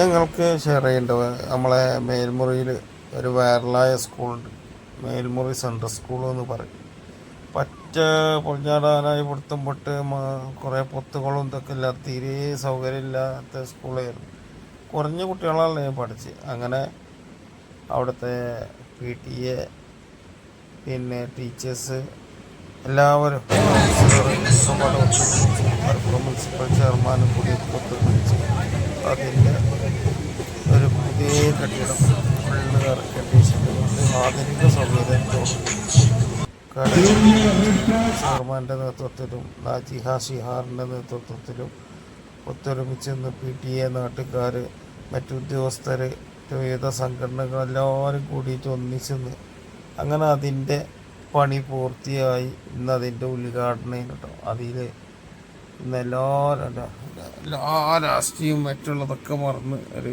ഞങ്ങൾക്ക് ഷെയർ ചെയ്യേണ്ടത് നമ്മളെ മേൽമുറിയിൽ ഒരു വൈറലായ സ്കൂളുണ്ട് മേൽമുറി സെൻട്രൽ സ്കൂൾ എന്ന് പറയും. പറ്റ പൊളിഞ്ഞാടാനായി പൊടുത്തം പൊട്ട് കുറേ പൊത്തുകളും ഇതൊക്കെ ഇല്ല തീരെ സൗകര്യമില്ലാത്ത സ്കൂളായിരുന്നു കുറഞ്ഞ കുട്ടികളാണ് ഞാൻ പഠിച്ച്. അങ്ങനെ അവിടുത്തെ പി ടി എ പിന്നെ ടീച്ചേഴ്സ് എല്ലാവരും മുനിസിപ്പൽ ചെയർമാനും കൂടി ഒത്തുപിടിച്ച് അതിന്റെ ഒരു പുതിയ കെട്ടിടം ഫുള്ള് കണ്ടീഷന്റെ ആധുനിക സൗകര്യം നേതൃത്വത്തിലും നാജിഹ ഷിഹാറിന്റെ നേതൃത്വത്തിലും ഒത്തൊരുമിച്ച് നിന്ന് പി ടി എ നാട്ടുകാർ മറ്റുദ്യോഗസ്ഥർ വിവിധ സംഘടനകൾ എല്ലാവരും കൂടിയിട്ട് ഒന്നിച്ചെന്ന്. അങ്ങനെ അതിന്റെ പണി പൂർത്തിയായി. ഇന്ന് അതിന്റെ ഉദ്ഘാടനം കേട്ടോ. അതിൽ ഇന്ന് എല്ലാ എല്ലാ രാഷ്ട്രീയവും മറ്റുള്ളതൊക്കെ മറന്ന് ഒരു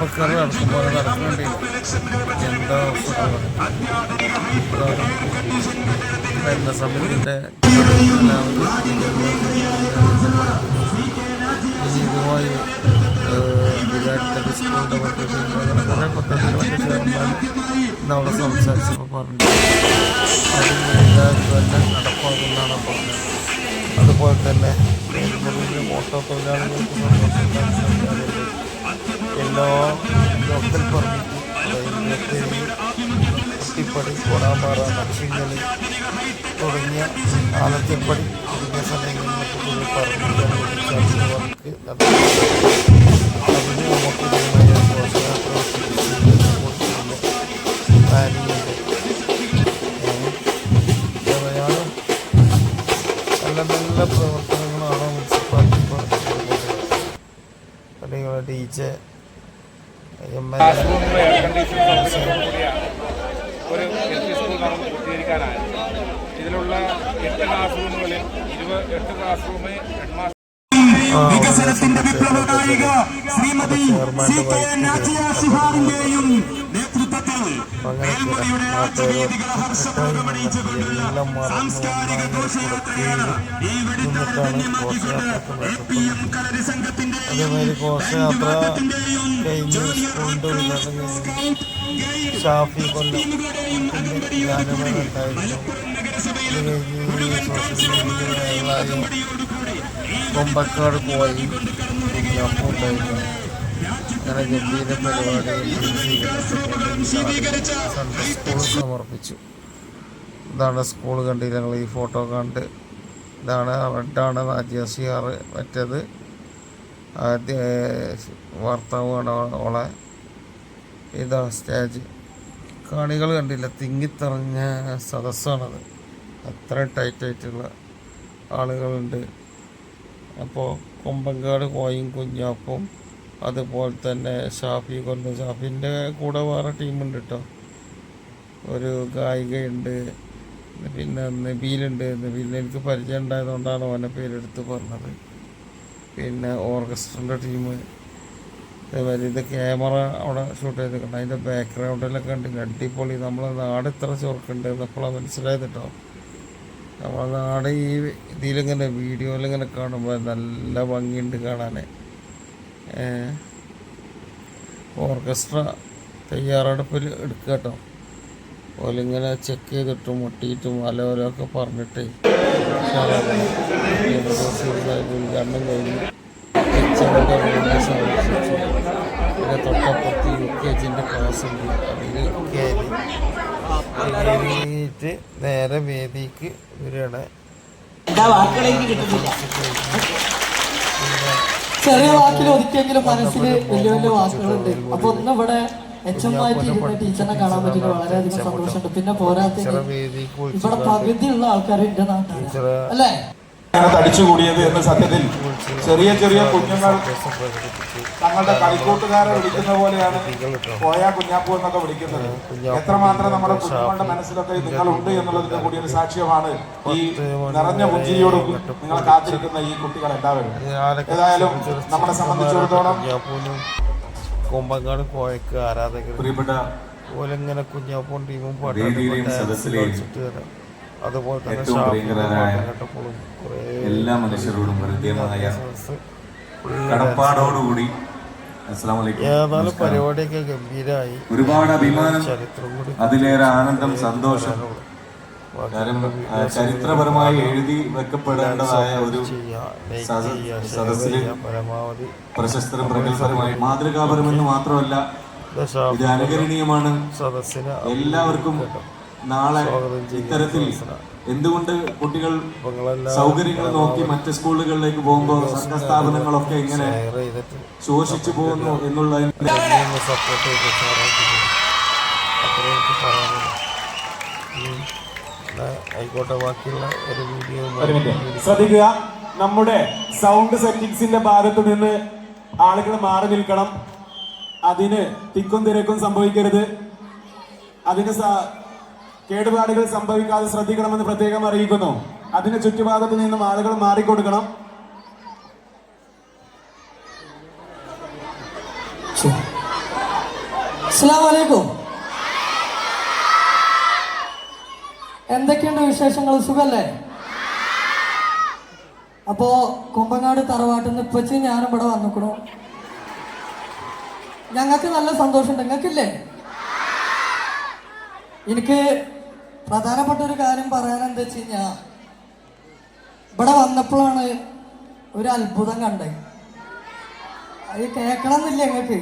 ചെറുപ്പക്കാർ നടക്കുമ്പോൾ നടക്കുന്നുണ്ട് എന്താ ഭരണ സമിതിയുടെ ഇതുമായി വിരാട് സ്കൂളിന്റെ പദ്ധതി അങ്ങനെ കുറേ പദ്ധതികളൊക്കെ ചേർന്നാൽ ഇന്നവിടെ സംസാരിച്ചപ്പോൾ നടപ്പാകുമെന്നാണ് പറഞ്ഞത് അതുപോലെ തന്നെ മോട്ടോ തൊഴിലാളികൾക്ക് എല്ലാ ലോക്കൽ റെയിൽവേ കുട്ടിപ്പടി കോടാമ്പാറ നക്ഷിങ്ങലി തുടങ്ങിയ ആലത്തിപ്പടി കൊടുക്കുന്ന പ്ലാനിങ് നല്ല നല്ല പ്രവർത്തനങ്ങളാണ് മുനിസിപ്പാലിറ്റി ചെയ്തുകൊണ്ടിരിക്കുന്നത് അല്ലെങ്കിൽ ഡി സ്കൂളിലെ എയർ കണ്ടീഷൻ കൂടിയ ഒരു എൽ പി സ്കൂൾ നമുക്ക് പൂർത്തീകരിക്കാനായത് ഇതിലുള്ള എട്ട് ക്ലാസ് റൂമുകളിൽ ഇരുപത് എട്ട് ക്ലാസ് റൂമ് ഹെഡ് മാസ്റ്റർ വികസനത്തിന്റെ വിപ്ലവ നായിക ശ്രീമതി സി കെ നാസിയ സുഹാറിന്റെയും ഹർഷപൂർവമണിയിച്ചുകൊണ്ടുള്ള സാംസ്കാരിക ഘോഷയാത്രയാണ് ഈ വെടിത്തറ എ പി എം സംഘത്തിന്റെയും ഷാഫി കൊല്ലം കൊമ്പക്കാട് പോയി. ഉണ്ടായിരുന്നു ഗംഭീര പരിപാടികൾ സമർപ്പിച്ചു ഇതാണ് സ്കൂൾ കണ്ടില്ല ഞങ്ങൾ ഈ ഫോട്ടോ കണ്ട് ഇതാണ് റെഡാണ് നാജിയ സിയാർ മറ്റത്. ആദ്യ വാർത്താവ് ഓളെ ഇതാണ് സ്റ്റേജ്. കാണികൾ കണ്ടില്ല. തിങ്ങിത്തറഞ്ഞ സദസ്സാണത്. അത്ര ടൈറ്റായിട്ടുള്ള ആളുകളുണ്ട്. അപ്പോൾ കൊമ്പങ്കാട് കോയും കുഞ്ഞാപ്പും അതുപോലെ തന്നെ ഷാഫി കൊല്ലം. ഷാഫിന്റെ കൂടെ വേറെ ടീമുണ്ട് കേട്ടോ ഒരു ഗായികയുണ്ട് പിന്നെ നബീലുണ്ട്. നബീലിന് എനിക്ക് പരിചയം ഉണ്ടായതുകൊണ്ടാണ് ഓന്റെ പേരെടുത്ത് പറഞ്ഞത്. പിന്നെ ഓർക്കസ്ട്രന്റെ ടീം. അതേമാതിരി ഇത് ക്യാമറ അവിടെ ഷൂട്ട് ചെയ്തിട്ടുണ്ട്. അതിന്റെ ബാക്ക്ഗ്രൗണ്ടിലൊക്കെ ഉണ്ട് അടിപൊളി. നമ്മളെ നാട് ഇത്ര ചുരുക്കുണ്ട് എന്നപ്പോഴാണ് മനസ്സിലായത് കേട്ടോ നമ്മളെ നാട് ഈ ഇതിലിങ്ങനെ വീഡിയോയിലിങ്ങനെ കാണുമ്പോൾ നല്ല ഭംഗിയുണ്ട് കാണാൻ ഓർക്കസ്ട്ര തയ്യാറെടുപ്പിൽ എടുക്കുക കേട്ടോ. ഓലിങ്ങനെ ചെക്ക് ചെയ്തിട്ടും മുട്ടിയിട്ടും അലോലൊക്കെ പറഞ്ഞിട്ട് ഉദ്ഘാടനം കഴിഞ്ഞു സന്ദർശിച്ചു പിന്നെ തൊട്ടപ്പുറത്ത് യു കെ ജിന്റെ ക്ലാസ് ഉണ്ട്. അതിൽ കയറി കയറിയിട്ട് നേരെ വേദിക്ക് എന്താ വാക്കുകളെനിക്ക് കിട്ടുന്നില്ല. ചെറിയ വാക്കിൽ ഒതുക്കിയെങ്കിലും മനസ്സിൽ വലിയ വലിയ വാക്കുകളുണ്ട്. അപ്പൊ ഒന്ന് ഇവിടെ എച്ച് എം ആയിട്ട് ഇരുന്ന ടീച്ചറിനെ കാണാൻ പറ്റിയത് വളരെയധികം സന്തോഷമുണ്ട്. പിന്നെ പോരാത്ത ഇവിടെ പകുതിയുള്ള ആൾക്കാർ എന്റെ നാട്ടിൽ അല്ലേ? ഇങ്ങനെ തടിച്ചുകൂടിയത് എന്ന സത്യത്തിൽ ചെറിയ ചെറിയ കുഞ്ഞുങ്ങൾ തങ്ങളുടെ കളിക്കൂട്ടുകാരെ വിളിക്കുന്ന പോലെയാണ് പോയ കുഞ്ഞാപ്പൂ എന്നൊക്കെ വിളിക്കുന്നത്. എത്രമാത്രം നമ്മുടെ കുഞ്ഞുങ്ങളുടെ മനസ്സിലൊക്കെ നിങ്ങളുണ്ട് എന്നുള്ളതിന്റെ കൂടി ഒരു സാക്ഷ്യമാണ് ഈ നിറഞ്ഞ പുഞ്ചിരിയോടും നിങ്ങൾ കാത്തിരിക്കുന്ന ഈ കുട്ടികൾ എല്ലാവരും. ഏതായാലും നമ്മളെ സംബന്ധിച്ചിടത്തോളം കുമ്പങ്ങാട് കൊമ്പങ്കാട് കോയക്ക് ആരാധകർ പ്രിയപ്പെട്ട ഓലിങ്ങനെ കുഞ്ഞാപ്പൂൻ ടീമും വേദിയിലെയും സദസ്സിലെയും അതുപോലെ തന്നെ എല്ലാ മനുഷ്യരോടും ഹൃദ്യമായ കടപ്പാടോടുകൂടി ഏതാനും പരിപാടിയൊക്കെ ഗംഭീരമായി ഒരുപാട് അഭിമാനം അതിലേറെ ആനന്ദം സന്തോഷം. ചരിത്രപരമായി എഴുതി വെക്കപ്പെടേണ്ടതായ ഒരു സദസ്സിൽ പ്രശസ്തരും പ്രഗത്ഭരുമായി മാതൃകാപരമെന്ന് മാത്രമല്ല ഇത് അനുകരണീയമാണ്. എല്ലാവർക്കും നാളെ ഇത്തരത്തിൽ എന്തുകൊണ്ട് കുട്ടികൾ സൗകര്യങ്ങൾ നോക്കി മറ്റ് സ്കൂളുകളിലേക്ക് പോകുമ്പോൾ സർക്കാർ സ്ഥാപനങ്ങളൊക്കെ ഇങ്ങനെ ശോഷിച്ചു പോകുന്നു എന്നുള്ളതിന്റെ ആയിക്കോട്ടെ ബാക്കിയുള്ള ഒരു വീഡിയോ ഒരു മിനിറ്റ് ശ്രദ്ധിക്കുക നമ്മുടെ സൗണ്ട് സെറ്റിംഗ്സിന്റെ ഭാഗത്ത് നിന്ന് ആളുകൾ മാറി നിൽക്കണം. അതിന് തിക്കും തിരക്കും സംഭവിക്കരുത്. അതിന് കേടുപാടുകൾ സംഭവിക്കാതെ ശ്രദ്ധിക്കണമെന്ന് പ്രത്യേകം അറിയിക്കുന്നു. അതിന് ചുറ്റുഭാഗത്ത് നിന്നും ആളുകൾ മാറിക്കൊടുക്കണം. അസ്സലാമലൈക്കും. എന്തൊക്കെയുണ്ട് വിശേഷങ്ങൾ? സുഖല്ലേ? അപ്പോ കുമ്പങ്ങാട് തറവാട്ടിൽ നിന്ന് ഇപ്പച്ചും ഞാനും ഇവിടെ വന്നിക്കണു. ഞങ്ങൾക്ക് നല്ല സന്തോഷമുണ്ട്. നിങ്ങൾക്കില്ലേ? എനിക്ക് പ്രധാനപ്പെട്ട ഒരു കാര്യം പറയാൻ എന്താ വെച്ച് കഴിഞ്ഞാ ഇവിടെ വന്നപ്പോഴാണ് ഒരു അത്ഭുതം കണ്ടത്. അത് കേൾക്കണം എന്നില്ല ഞങ്ങൾക്ക്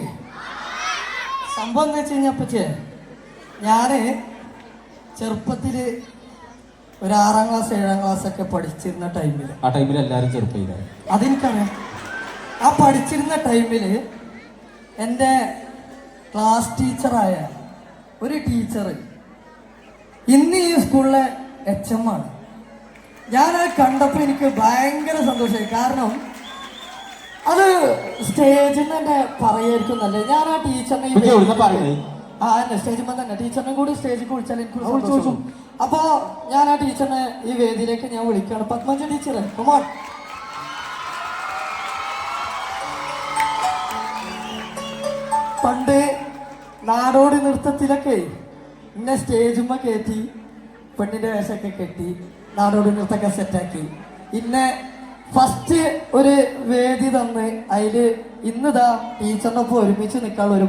സംഭവം എന്താ വെച്ച് കഴിഞ്ഞപ്പച്ചേ ഞാൻ ചെറുപ്പത്തിൽ ഒരു ആറാം ക്ലാസ് ഏഴാം ക്ലാസ് ഒക്കെ പഠിച്ചിരുന്ന ടൈമിൽ ആ ടൈമിൽ എല്ലാവരും ചെറുപ്പയില്ല അതെനിക്കറിയാം. ആ പഠിച്ചിരുന്ന ടൈമിൽ എന്റെ ക്ലാസ് ടീച്ചറായ ഒരു ടീച്ചർ ഇന്ന് ഈ സ്കൂളിലെ എച്ച് എം ആണ്. ഞാനത് കണ്ടപ്പോൾ എനിക്ക് ഭയങ്കര സന്തോഷമായി. കാരണം അത് സ്റ്റേജിൽ നിന്ന് തന്നെ പറയായിരിക്കും നല്ലത്. ഞാൻ ആ ടീച്ചറിനെ ആ തന്നെ സ്റ്റേജിൽ തന്നെ. ടീച്ചറിനെ കൂടി സ്റ്റേജിൽ വിളിച്ചാൽ എനിക്ക് സന്തോഷം അപ്പോ ഞാൻ ആ ടീച്ചറിനെ ഈ വേദിയിലേക്ക് ഞാൻ വിളിക്കുകയാണ്. പത്മജ ടീച്ചറെ കുമാർ പണ്ട് നാടോടി നൃത്തത്തിലൊക്കെ എന്നെ സ്റ്റേജുമ്മ കയറ്റി പെണ്ണിന്റെ വേഷമൊക്കെ കെട്ടി നാടോടി നൃത്തമൊക്കെ സെറ്റാക്കി ഇന്നെ ഫസ്റ്റ് ഒരു വേദി തന്ന് അതിൽ ഇന്നിതാ ടീച്ചറിനൊപ്പം ഒരുമിച്ച് നിൽക്കാനുള്ള ഒരു